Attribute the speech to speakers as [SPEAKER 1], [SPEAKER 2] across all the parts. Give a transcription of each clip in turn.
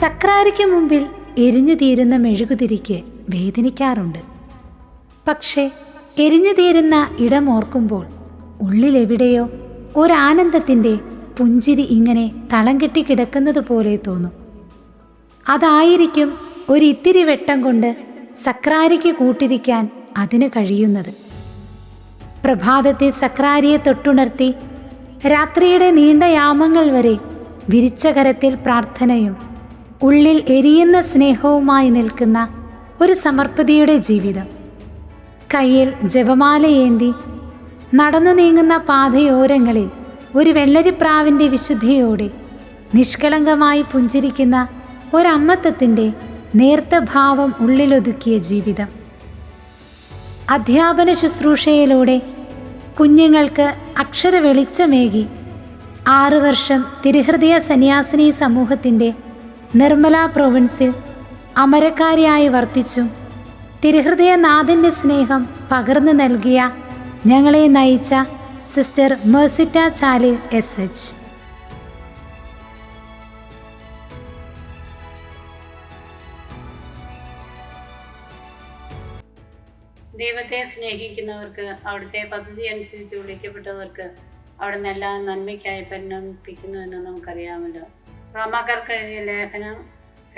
[SPEAKER 1] സക്രാരിക്ക് മുമ്പിൽ എരിഞ്ഞു തീരുന്ന മെഴുകുതിരിക്ക് വേദനിക്കാറുണ്ട്. പക്ഷേ എരിഞ്ഞു തീരുന്ന ഇടം ഓർക്കുമ്പോൾ ഉള്ളിലെവിടെയോ ഒരാനന്ദത്തിന്റെ പുഞ്ചിരി ഇങ്ങനെ തളം കെട്ടി പോലെ തോന്നും. അതായിരിക്കും ഒരിത്തിരി വെട്ടം കൊണ്ട് സക്രാരിക്ക് കൂട്ടിരിക്കാൻ അതിന് കഴിയുന്നത്. പ്രഭാതത്തെ സക്രാരിയെ തൊട്ടുണർത്തി രാത്രിയുടെ നീണ്ട യാമങ്ങൾ വരെ വിരിച്ച കരത്തിൽ പ്രാർത്ഥനയും ഉള്ളിൽ എരിയുന്ന സ്നേഹവുമായി നിൽക്കുന്ന ഒരു സമർപ്പതിയുടെ ജീവിതം. കയ്യിൽ ജപമാലയേന്തി നടന്നു നീങ്ങുന്ന പാതയോരങ്ങളിൽ ഒരു വെള്ളരിപ്രാവിന്റെ വിശുദ്ധിയോടെ നിഷ്കളങ്കമായി പുഞ്ചിരിക്കുന്ന ഒരമ്മത്തത്തിന്റെ നേർത്ത ഭാവം ഉള്ളിലൊതുക്കിയ ജീവിതം. അധ്യാപന ശുശ്രൂഷയിലൂടെ കുഞ്ഞുങ്ങൾക്ക് അക്ഷര വെളിച്ചമേകി ആറു വർഷം തിരുഹൃദയ സന്യാസിനി സമൂഹത്തിന്റെ നിർമ്മല പ്രൊവിൻസിൽ അമരക്കാരിയായി വർത്തിച്ചു. തിരുഹൃദയനാഥന്റെ സ്നേഹം പകർന്നു നൽകിയ ഞങ്ങളെ നയിച്ച സിസ്റ്റർ മേഴ്സിറ്റ ചാലിൽ എസ് എച്ച്.
[SPEAKER 2] ദൈവത്തെ സ്നേഹിക്കുന്നവർക്ക് അവിടുത്തെ പദ്ധതി അനുസരിച്ച് വിളിക്കപ്പെട്ടവർക്ക് അവിടെ നിന്ന് എല്ലാ നന്മയ്ക്കായി പരിണമിപ്പിക്കുന്നു എന്ന് നമുക്കറിയാമല്ലോ. റോമാക്കാർക്ക് എഴുതിയ ലേഖനം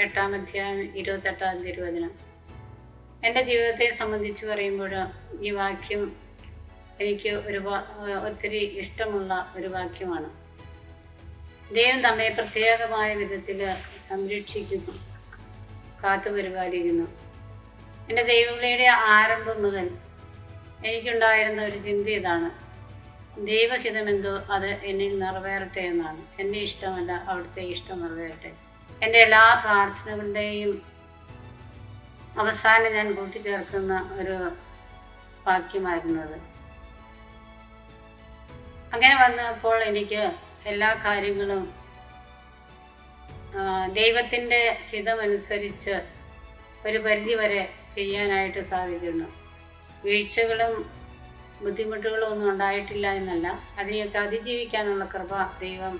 [SPEAKER 2] എട്ടാം അധ്യായം ഇരുപത്തെട്ടാം തിരുവചനം എന്റെ ജീവിതത്തെ സംബന്ധിച്ച് പറയുമ്പോൾ ഈ വാക്യം എനിക്ക് ഒരു ഒത്തിരി ഇഷ്ടമുള്ള ഒരു വാക്യമാണ്. ദൈവം നമ്മെ പ്രത്യേകമായ വിധത്തിൽ സംരക്ഷിക്കുന്നു കാത്തു പരിപാലിക്കുന്നു. എന്റെ ദൈവവിളിയുടെ ആരംഭം മുതൽ എനിക്കുണ്ടായിരുന്ന ഒരു ചിന്ത ഇതാണ്. ദൈവഹിതമെന്തോ അത് എന്നിൽ നിറവേറട്ടെ എന്നാണ്. എന്റെ ഇഷ്ടമല്ല അവിടുത്തെ ഇഷ്ടം നിറവേറട്ടെ. എന്റെ എല്ലാ പ്രാർത്ഥനകളുടെയും അവസാനം ഞാൻ കൂട്ടിച്ചേർക്കുന്ന ഒരു വാക്യമായിരുന്നു അത് അങ്ങനെ വന്നപ്പോൾ എനിക്ക് എല്ലാ കാര്യങ്ങളും ദൈവത്തിന്റെ ഹിതമനുസരിച്ച് ഒരു പരിധി വരെ ചെയ്യാനായിട്ട് സാധിക്കുന്നു വീഴ്ചകളും ബുദ്ധിമുട്ടുകളും ഒന്നും ഉണ്ടായിട്ടില്ല എന്നല്ല. അതിനെയൊക്കെ അതിജീവിക്കാനുള്ള കൃപ ദൈവം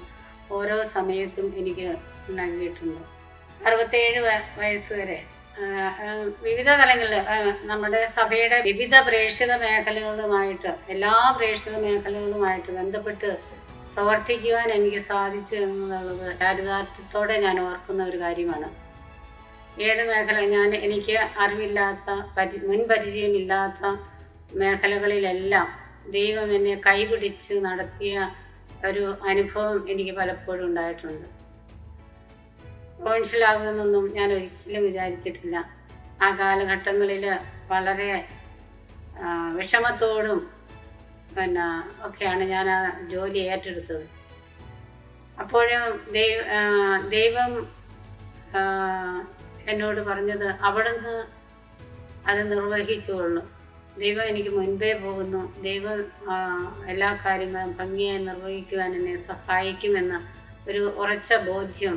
[SPEAKER 2] ഓരോ സമയത്തും എനിക്ക് നൽകിയിട്ടുണ്ട്. അറുപത്തേഴ് വയസ്സ് വരെ വിവിധ തലങ്ങളിൽ നമ്മുടെ സഭയുടെ വിവിധ പ്രേക്ഷിത മേഖലകളുമായിട്ട് എല്ലാ പ്രേക്ഷിത മേഖലകളുമായിട്ട് ബന്ധപ്പെട്ട് പ്രവർത്തിക്കുവാൻ എനിക്ക് സാധിച്ചു എന്നുള്ളത് ചാരിതാർത്ഥ്യത്തോടെ ഞാൻ ഓർക്കുന്ന ഒരു കാര്യമാണ്. ഏത് മേഖല ഞാൻ എനിക്ക് അറിവില്ലാത്ത പരി മുൻപരിചയമില്ലാത്ത മേഖലകളിലെല്ലാം ദൈവം എന്നെ കൈപിടിച്ച് നടത്തിയ ഒരു അനുഭവം എനിക്ക് പലപ്പോഴും ഉണ്ടായിട്ടുണ്ട്. കോൺസിലാകുമെന്നൊന്നും ഞാൻ ഒരിക്കലും വിചാരിച്ചിട്ടില്ല. ആ കാലഘട്ടങ്ങളിൽ വളരെ വിഷമത്തോടും പിന്നെ ഒക്കെയാണ് ഞാൻ ആ ജോലി ഏറ്റെടുത്തത്. അപ്പോഴും ദൈവ ദൈവം എന്നോട് പറഞ്ഞത് അവിടുന്ന് അത് നിർവഹിച്ചുകൊള്ളും. ദൈവം എനിക്ക് മുൻപേ പോകുന്നു. ദൈവം എല്ലാ കാര്യങ്ങളും ഭംഗിയായി നിർവഹിക്കുവാൻ എന്നെ സഹായിക്കുമെന്ന ഒരു ഉറച്ച ബോധ്യം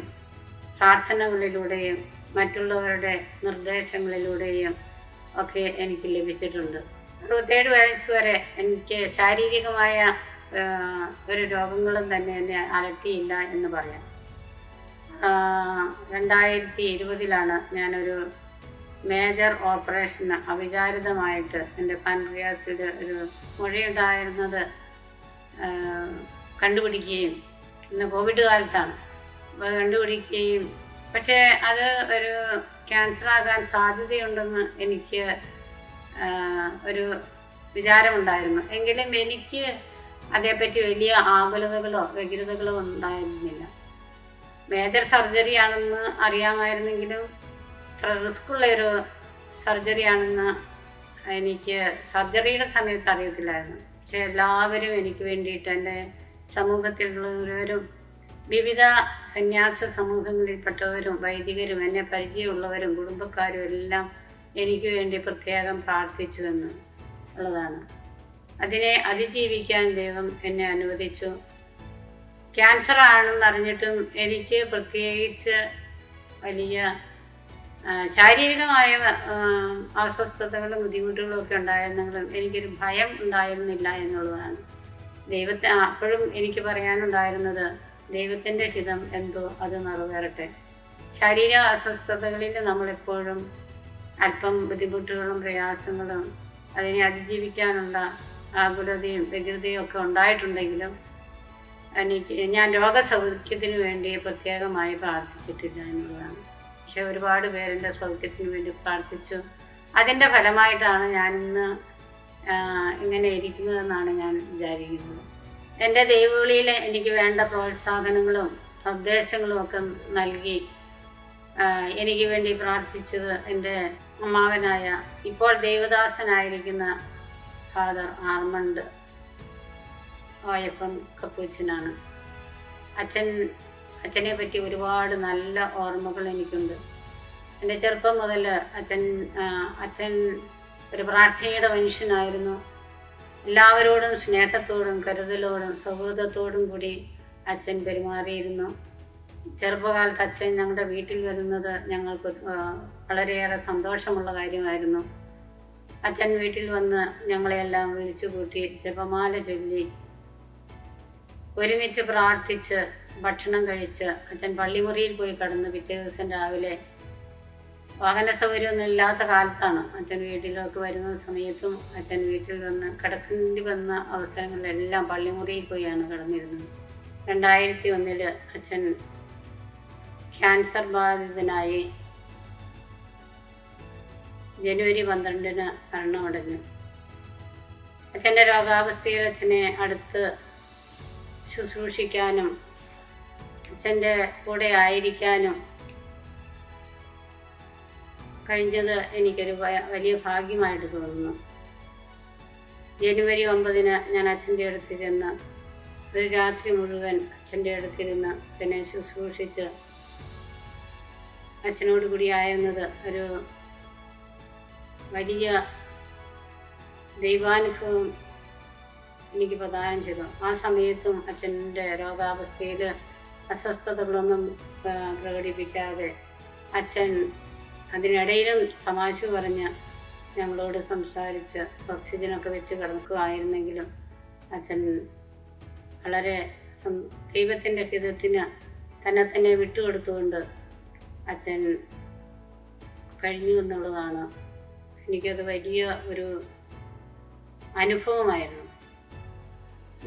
[SPEAKER 2] പ്രാർത്ഥനകളിലൂടെയും മറ്റുള്ളവരുടെ നിർദ്ദേശങ്ങളിലൂടെയും ഒക്കെ എനിക്ക് ലഭിച്ചിട്ടുണ്ട്. അറുപത്തേഴ് വയസ്സ് വരെ എനിക്ക് ശാരീരികമായ ഒരു രോഗങ്ങളും തന്നെ എന്നെ അലട്ടിയില്ല എന്ന് പറയാം. രണ്ടായിരത്തി ഇരുപതിലാണ് ഞാനൊരു മേജർ ഓപ്പറേഷന് അവിചാരിതമായിട്ട് എന്റെ പാൻക്രിയാസിയുടെ ഒരു മുഴയുണ്ടായിരുന്നത് കണ്ടുപിടിക്കുകയും ഇന്ന് കോവിഡ് കാലത്താണ്. അത് കണ്ടുപിടിക്കുകയും പക്ഷേ അത് ഒരു ക്യാൻസർ ആകാൻ സാധ്യതയുണ്ടെന്ന് എനിക്ക് ഒരു വിചാരമുണ്ടായിരുന്നു. എങ്കിലും എനിക്ക് അതേപ്പറ്റി വലിയ ആകുലതകളോ വ്യഗ്രതകളോ ഉണ്ടായിരുന്നില്ല. മേജർ സർജറി ആണെന്ന് അറിയാമായിരുന്നെങ്കിലും അത്ര റിസ്ക്കുള്ള ഒരു സർജറി ആണെന്ന് എനിക്ക് സർജറിയുടെ സമയത്ത് അറിയത്തില്ലായിരുന്നു. പക്ഷെ എല്ലാവരും എനിക്ക് വേണ്ടിയിട്ട് എന്റെ സമൂഹത്തിലുള്ളവരും വിവിധ സന്യാസ സമൂഹങ്ങളിൽപ്പെട്ടവരും വൈദികരും എന്നെ പരിചയമുള്ളവരും കുടുംബക്കാരും എല്ലാം എനിക്ക് വേണ്ടി പ്രത്യേകം പ്രാർത്ഥിച്ചു എന്ന് ഉള്ളതാണ്. അതിനെ അതിജീവിക്കാൻ ദൈവം എന്നെ അനുവദിച്ചു. ക്യാൻസർ ആണെന്ന് അറിഞ്ഞിട്ടും എനിക്ക് പ്രത്യേകിച്ച് വലിയ ശാരീരികമായ അസ്വസ്ഥതകളും ബുദ്ധിമുട്ടുകളും ഒക്കെ ഉണ്ടായിരുന്നെങ്കിലും എനിക്കൊരു ഭയം ഉണ്ടായിരുന്നില്ല എന്നുള്ളതാണ്. ദൈവത്തെ അപ്പോഴും എനിക്ക് പറയാനുണ്ടായിരുന്നത് ദൈവത്തിന്റെ ഹിതം എന്തോ അത് നിറവേറട്ടെ. ശരീര അസ്വസ്ഥതകളിൽ നമ്മളെപ്പോഴും അല്പം ബുദ്ധിമുട്ടുകളും പ്രയാസങ്ങളും അതിനെ അതിജീവിക്കാനുള്ള ആകുലതയും വ്യഗ്രതയും ഒക്കെ ഉണ്ടായിട്ടുണ്ടെങ്കിലും എനിക്ക് ഞാൻ രോഗസൗഖ്യത്തിന് വേണ്ടി പ്രത്യേകമായി പ്രാർത്ഥിച്ചിട്ടില്ല എന്നുള്ളതാണ്. പക്ഷെ ഒരുപാട് പേരെന്റെ സൗഖ്യത്തിന് വേണ്ടി പ്രാർത്ഥിച്ചു. അതിന്റെ ഫലമായിട്ടാണ് ഞാനിന്ന് ഇങ്ങനെ ഇരിക്കുന്നതെന്നാണ് ഞാൻ വിചാരിക്കുന്നത്. എന്റെ ദൈവവിളിയിൽ എനിക്ക് വേണ്ട പ്രോത്സാഹനങ്ങളും നിർദ്ദേശങ്ങളും ഒക്കെ നൽകി എനിക്ക് വേണ്ടി പ്രാർത്ഥിച്ചത് എന്റെ അമ്മാവനായ ഇപ്പോൾ ദൈവദാസനായിരിക്കുന്ന ഫാദർ ആർമണ്ട് ഓയപ്പം കപ്പൂച്ചനാണ്. അച്ഛൻ അച്ഛനെ പറ്റി ഒരുപാട് നല്ല ഓർമ്മകൾ എനിക്കുണ്ട്. എന്റെ ചെറുപ്പം മുതൽ അച്ഛൻ അച്ഛൻ ഒരു പ്രാർത്ഥനയുടെ മനുഷ്യനായിരുന്നു. എല്ലാവരോടും സ്നേഹത്തോടും കരുതലോടും സൗഹൃദത്തോടും കൂടി അച്ഛൻ പെരുമാറിയിരുന്നു. ചെറുപ്പകാലത്ത് അച്ഛൻ ഞങ്ങളുടെ വീട്ടിൽ വരുന്നത് ഞങ്ങൾക്ക് വളരെയേറെ സന്തോഷമുള്ള കാര്യമായിരുന്നു. അച്ഛൻ വീട്ടിൽ വന്ന് ഞങ്ങളെയെല്ലാം വിളിച്ചു കൂട്ടി ജപമാല ചൊല്ലി ഒരുമിച്ച് പ്രാർത്ഥിച്ച് ഭക്ഷണം കഴിച്ച് അച്ഛൻ പള്ളിമുറിയിൽ പോയി കടന്ന് പിറ്റേ ദിവസം രാവിലെ വാഹന സൗകര്യമൊന്നും ഇല്ലാത്ത കാലത്താണ് അച്ഛൻ വീട്ടിലേക്ക് വരുന്ന സമയത്തും അച്ഛൻ വീട്ടിൽ വന്ന് കിടക്കേണ്ടി വന്ന അവസരങ്ങളിലെല്ലാം പള്ളിമുറിയിൽ പോയാണ് കടന്നിരുന്നത്. രണ്ടായിരത്തി ഒന്നിൽ അച്ഛൻ ക്യാൻസർ ബാധിതനായി ജനുവരി പന്ത്രണ്ടിന് മരണമടഞ്ഞു. അച്ഛന്റെ രോഗാവസ്ഥയിൽ അച്ഛനെ അടുത്ത് ശുശ്രൂഷിക്കാനും അച്ഛന്റെ കൂടെ ആയിരിക്കാനും കഴിഞ്ഞത് എനിക്കൊരു വലിയ ഭാഗ്യമായിട്ട് തോന്നുന്നു. ജനുവരി ഒമ്പതിന് ഞാൻ അച്ഛന്റെ അടുത്തിരുന്ന് ഒരു രാത്രി മുഴുവൻ അച്ഛന്റെ അടുത്തിരുന്ന് അച്ഛനെ ശുശ്രൂഷിച്ച് അച്ഛനോട് കൂടി ആയിരുന്നത് ഒരു വലിയ ദൈവാനുഭവം എനിക്ക് പ്രദാനം ചെയ്തു. ആ സമയത്തും അച്ഛന്റെ രോഗാവസ്ഥയിൽ അസ്വസ്ഥതകളൊന്നും പ്രകടിപ്പിക്കാതെ അച്ഛൻ അതിനിടയിലും തമാശ പറഞ്ഞ് ഞങ്ങളോട് സംസാരിച്ച് ഓക്സിജനൊക്കെ വെച്ച് കിടക്കുകയായിരുന്നെങ്കിലും അച്ഛൻ വളരെ ദൈവത്തിന്റെ ഹിതത്തിന് തന്നെ തന്നെ വിട്ടുകൊടുത്തുകൊണ്ട് അച്ഛൻ കഴിഞ്ഞു എന്നുള്ളതാണ്. എനിക്കത് വലിയ ഒരു അനുഭവമായിരുന്നു.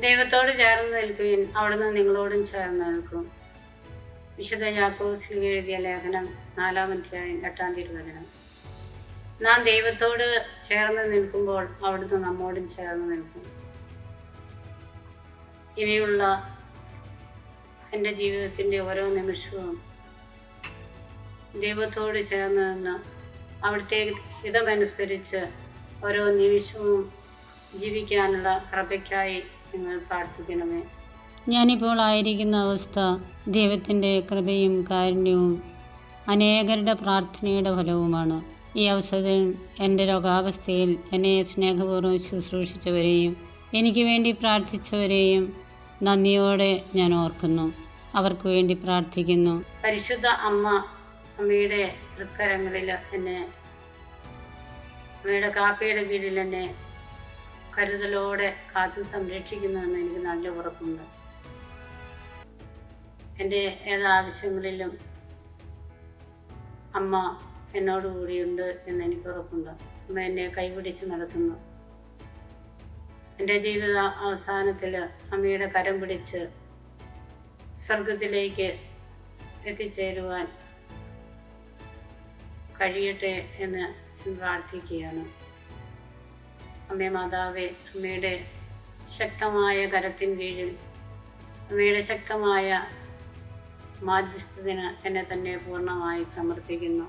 [SPEAKER 2] ദൈവത്തോട് ചേർന്ന് നിൽക്കുകയും അവിടുന്ന് നിങ്ങളോടും ചേർന്ന് നിൽക്കും. വിശുദ്ധ യാക്കോസിൽ എഴുതിയ ലേഖനം നാലാം അധ്യായം എട്ടാം തിരുവചനം. നാം ദൈവത്തോട് ചേർന്ന് നിൽക്കുമ്പോൾ അവിടുന്ന് നമ്മോടും ചേർന്ന് നിൽക്കും. ഇനിയുള്ള എന്റെ ജീവിതത്തിന്റെ ഓരോ നിമിഷവും ദൈവത്തോട് ചേർന്ന് നിന്ന് അവിടുത്തെ ഹിതമനുസരിച്ച് ഓരോ നിമിഷവും ജീവിക്കാനുള്ള കൃപയ്ക്കായി നിങ്ങൾ പ്രാർത്ഥിക്കണമേ.
[SPEAKER 3] ഞാനിപ്പോൾ ആയിരിക്കുന്ന അവസ്ഥ ദൈവത്തിന്റെ കൃപയും കാരുണ്യവും അനേകരുടെ പ്രാർത്ഥനയുടെ ഫലവുമാണ്. ഈ അവസരത്തിൽ എന്റെ രോഗാവസ്ഥയിൽ എന്നെ സ്നേഹപൂർവം ശുശ്രൂഷിച്ചവരെയും എനിക്ക് വേണ്ടി പ്രാർത്ഥിച്ചവരെയും നന്ദിയോടെ ഞാൻ ഓർക്കുന്നു. അവർക്ക് വേണ്ടി പ്രാർത്ഥിക്കുന്നു.
[SPEAKER 2] പരിശുദ്ധ അമ്മ അമ്മയുടെ തൃക്കരങ്ങളിൽ എന്നെ അമ്മയുടെ കാപ്പയുടെ കീഴിൽ എന്നെ കരുതലോടെ കാത്തു സംരക്ഷിക്കുന്നുവെന്ന് എനിക്ക് നല്ല ഉറപ്പുണ്ട്. എന്റെ ഏതാവശ്യങ്ങളിലും അമ്മ എന്നോട് കൂടിയുണ്ട് എന്ന് എനിക്ക് ഉറപ്പുണ്ട്. അമ്മ എന്നെ കൈപിടിച്ച് നടത്തുന്നു. എന്റെ ജീവിത അവസാനത്തിൽ അമ്മയുടെ കരം പിടിച്ച് സ്വർഗത്തിലേക്ക് എത്തിച്ചേരുവാൻ കഴിയട്ടെ എന്ന് പ്രാർത്ഥിക്കുകയാണ്. അമ്മേ മാതാവേ അമ്മയുടെ ശക്തമായ കരത്തിൻ കീഴിൽ അമ്മയുടെ ശക്തമായ മാധ്യസ്ഥത്തിന് എന്നെ തന്നെ പൂർണമായി സമർപ്പിക്കുന്നു.